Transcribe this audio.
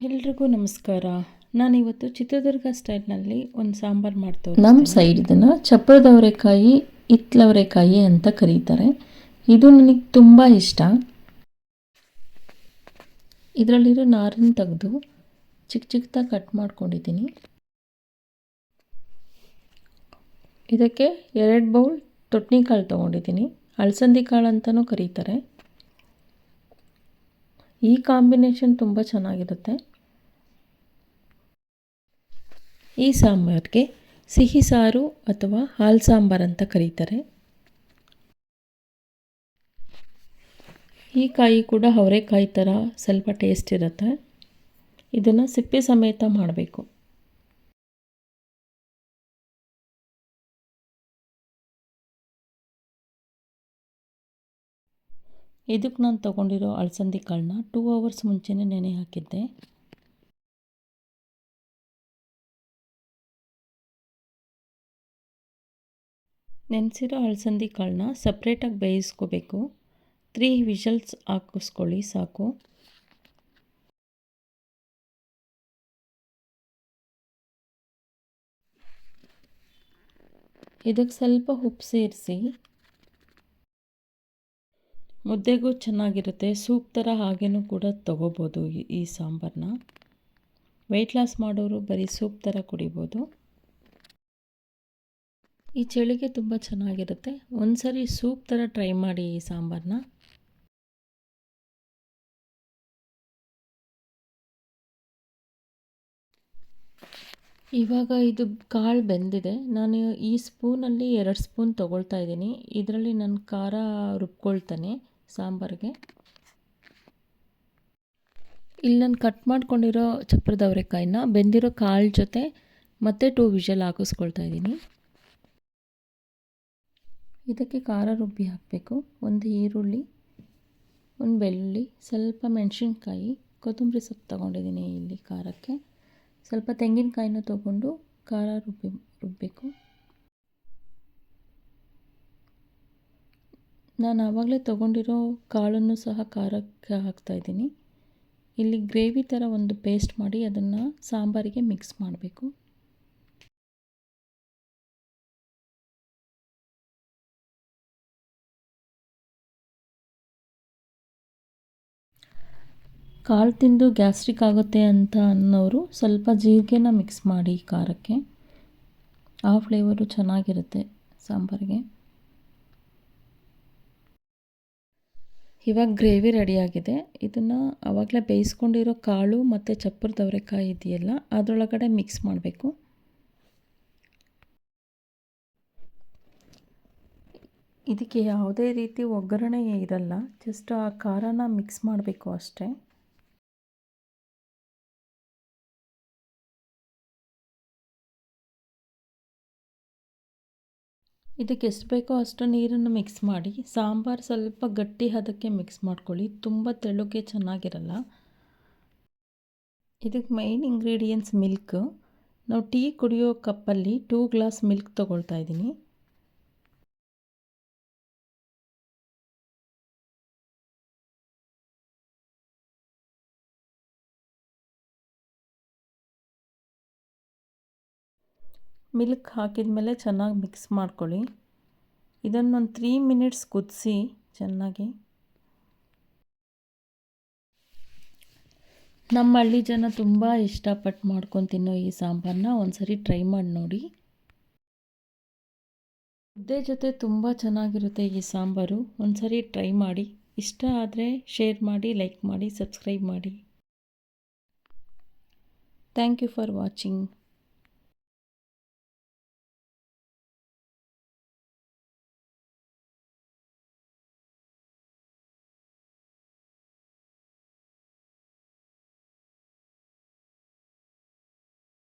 ಎಲ್ರಿಗೂ ನಮಸ್ಕಾರ. ನಾನು ಇವತ್ತು ಚಿತ್ರದುರ್ಗ ಸ್ಟೈಲ್ನಲ್ಲಿ ಒಂದು ಸಾಂಬಾರು ಮಾಡ್ತೇವೆ ನಮ್ಮ ಸೈಡ್ ಇದನ್ನು ಚಪ್ಪರದವರೆಕಾಯಿ ಇತ್ಲವರೆಕಾಯಿ ಅಂತ ಕರೀತಾರೆ. ಇದು ನನಗೆ ತುಂಬ ಇಷ್ಟ. ಇದರಲ್ಲಿರೋ ನಾರನ್ನು ತೆಗೆದು ಚಿಕ್ಕ ಚಿಕ್ಕದಾಗಿ ಕಟ್ ಮಾಡ್ಕೊಂಡಿದ್ದೀನಿ. ಇದಕ್ಕೆ ಎರಡು ಬೌಲ್ ತೊಟ್ನಿ ಕಾಳು ತೊಗೊಂಡಿದ್ದೀನಿ. ಅಲಸಂದಿ ಕಾಳು ಅಂತಲೂ ಕರೀತಾರೆ. ಈ ಕಾಂಬಿನೇಷನ್ ತುಂಬ ಚೆನ್ನಾಗಿರುತ್ತೆ. ಈ ಸಾಂಬಾರಿಗೆ ಸಿಹಿ ಸಾರು ಅಥವಾ ಹಾಲು ಸಾಂಬಾರ್ ಅಂತ ಕರೀತಾರೆ. ಈ ಕಾಯಿ ಕೂಡ ಅವರೆಕಾಯಿ ಥರ ಸ್ವಲ್ಪ ಟೇಸ್ಟ್ ಇರುತ್ತೆ. ಇದನ್ನು ಸಿಪ್ಪೆ ಸಮೇತ ಮಾಡಬೇಕು. ಇದಕ್ಕೆ ನಾನು ತಗೊಂಡಿರೋ ಅಳಸಂದಿ ಕಾಳನ್ನ ಟೂ ಅವರ್ಸ್ ಮುಂಚೆನೇ ನೆನೆ ಹಾಕಿದ್ದೆ. ನೆನೆಸಿರೋ ಅಲಸಂದಿ ಕಾಳನ್ನ ಸಪ್ರೇಟಾಗಿ ಬೇಯಿಸ್ಕೋಬೇಕು. ತ್ರೀ ವಿಷಲ್ಸ್ ಹಾಕಿಸ್ಕೊಳ್ಳಿ ಸಾಕು. ಇದಕ್ಕೆ ಸ್ವಲ್ಪ ಉಪ್ಪು ಸೇರಿಸಿ. ಮುದ್ದೆಗೂ ಚೆನ್ನಾಗಿರುತ್ತೆ. ಸೂಪ್ ಥರ ಹಾಗೇನೂ ಕೂಡ ತೊಗೋಬೋದು ಈ ಸಾಂಬಾರನ್ನ ವೆಯ್ಟ್ ಲಾಸ್ ಮಾಡೋರು ಬರೀ ಸೂಪ್ ಥರ ಕುಡಿಬೋದು. ಈ ಚಳಿಗೆ ತುಂಬ ಚೆನ್ನಾಗಿರುತ್ತೆ. ಒಂದು ಸರಿ ಸೂಪ್ ಥರ ಟ್ರೈ ಮಾಡಿ ಈ ಸಾಂಬಾರನ್ನ ಇವಾಗ ಇದು ಕಾಳು ಬೆಂದಿದೆ. ನಾನು ಈ ಸ್ಪೂನಲ್ಲಿ ಎರಡು ಸ್ಪೂನ್ ತೊಗೊಳ್ತಾ ಇದ್ದೀನಿ. ಇದರಲ್ಲಿ ನಾನು ಖಾರ ರುಬ್ಕೊಳ್ತಾನೆ ಸಾಂಬಾರಿಗೆ. ಇಲ್ಲಿ ನಾನು ಕಟ್ ಮಾಡ್ಕೊಂಡಿರೋ ಚಪ್ರದ ಬೆಂದಿರೋ ಕಾಳು ಜೊತೆ ಮತ್ತೆ ಟೂ ವಿಷಲ್ ಹಾಕಿಸ್ಕೊಳ್ತಾ ಇದ್ದೀನಿ. ಇದಕ್ಕೆ ಖಾರ ರುಬ್ಬಿ ಹಾಕಬೇಕು. ಒಂದು ಈರುಳ್ಳಿ, ಒಂದು ಬೆಳ್ಳುಳ್ಳಿ, ಸ್ವಲ್ಪ ಮೆಣಸಿನ್ಕಾಯಿ, ಕೊತ್ತಂಬರಿ ಸೊಪ್ಪು ತೊಗೊಂಡಿದ್ದೀನಿ ಇಲ್ಲಿ ಖಾರಕ್ಕೆ. ಸ್ವಲ್ಪ ತೆಂಗಿನಕಾಯಿನ ತೊಗೊಂಡು ಖಾರ ರುಬ್ಬಿ ರುಬ್ಬಬೇಕು ನಾನು ಆವಾಗಲೇ ತೊಗೊಂಡಿರೋ ಕಾಳನ್ನು ಸಹ ಖಾರಕ್ಕೆ ಹಾಕ್ತಾಯಿದ್ದೀನಿ ಇಲ್ಲಿ ಗ್ರೇವಿ ಥರ ಒಂದು ಪೇಸ್ಟ್ ಮಾಡಿ ಅದನ್ನು ಸಾಂಬಾರಿಗೆ ಮಿಕ್ಸ್ ಮಾಡಬೇಕು. ಕಾಳು ತಿಂದು ಗ್ಯಾಸ್ಟ್ರಿಕ್ ಆಗುತ್ತೆ ಅಂತ ಅನ್ನೋರು ಸ್ವಲ್ಪ ಜೀರಿಗೆನ ಮಿಕ್ಸ್ ಮಾಡಿ ಖಾರಕ್ಕೆ. ಆ ಫ್ಲೇವರು ಚೆನ್ನಾಗಿರುತ್ತೆ ಸಾಂಬಾರಿಗೆ. ಇವಾಗ ಗ್ರೇವಿ ರೆಡಿಯಾಗಿದೆ. ಇದನ್ನು ಆವಾಗಲೇ ಬೇಯಿಸ್ಕೊಂಡಿರೋ ಕಾಳು ಮತ್ತು ಚಪ್ಪರದವರೆಕಾಯಿ ಇದೆಯಲ್ಲ, ಅದರೊಳಗಡೆ ಮಿಕ್ಸ್ ಮಾಡಬೇಕು. ಇದಕ್ಕೆ ಯಾವುದೇ ರೀತಿ ಒಗ್ಗರಣೆ ಇರಲ್ಲ, ಜಸ್ಟ್ ಆ ಖಾರನ ಮಿಕ್ಸ್ ಮಾಡಬೇಕು ಅಷ್ಟೇ. ಇದಕ್ಕೆ ಎಷ್ಟು ಬೇಕೋ ಅಷ್ಟು ನೀರನ್ನು ಮಿಕ್ಸ್ ಮಾಡಿ, ಸಾಂಬಾರು ಸ್ವಲ್ಪ ಗಟ್ಟಿ ಹದಕ್ಕೆ ಮಿಕ್ಸ್ ಮಾಡ್ಕೊಳ್ಳಿ, ತುಂಬ ತೆಳುಗೆ ಚೆನ್ನಾಗಿರಲ್ಲ. ಇದಕ್ಕೆ ಮೈನ್ ಇಂಗ್ರೀಡಿಯೆಂಟ್ಸ್ ಮಿಲ್ಕ್ ನಾವು ಟೀ ಕುಡಿಯೋ ಕಪ್ಪಲ್ಲಿ ಟೂ ಗ್ಲಾಸ್ ಮಿಲ್ಕ್ ತೊಗೊಳ್ತಾ ಇದ್ದೀನಿ. ಮಿಲ್ಕ್ ಹಾಕಿದ ಮೇಲೆ ಚೆನ್ನಾಗಿ ಮಿಕ್ಸ್ ಮಾಡ್ಕೊಳ್ಳಿ. ಇದನ್ನೊಂದು ತ್ರೀ ಮಿನಿಟ್ಸ್ ಕುದಿಸಿ ಚೆನ್ನಾಗಿ. ನಮ್ಮ ಹಳ್ಳಿ ಜನ ತುಂಬ ಇಷ್ಟಪಟ್ಟು ಮಾಡ್ಕೊಂಡು ತಿನ್ನೋ ಈ ಸಾಂಬಾರನ್ನ ಒಂದ್ಸರಿ ಟ್ರೈ ಮಾಡಿ ನೋಡಿ. ಮುದ್ದೆ ಜೊತೆ ತುಂಬ ಚೆನ್ನಾಗಿರುತ್ತೆ ಈ ಸಾಂಬಾರು. ಒಂದ್ಸರಿ ಟ್ರೈ ಮಾಡಿ. ಇಷ್ಟ ಆದರೆ ಶೇರ್ ಮಾಡಿ ಲೈಕ್ ಮಾಡಿ ಸಬ್ಸ್ಕ್ರೈಬ್ ಮಾಡಿ. Thank you for watching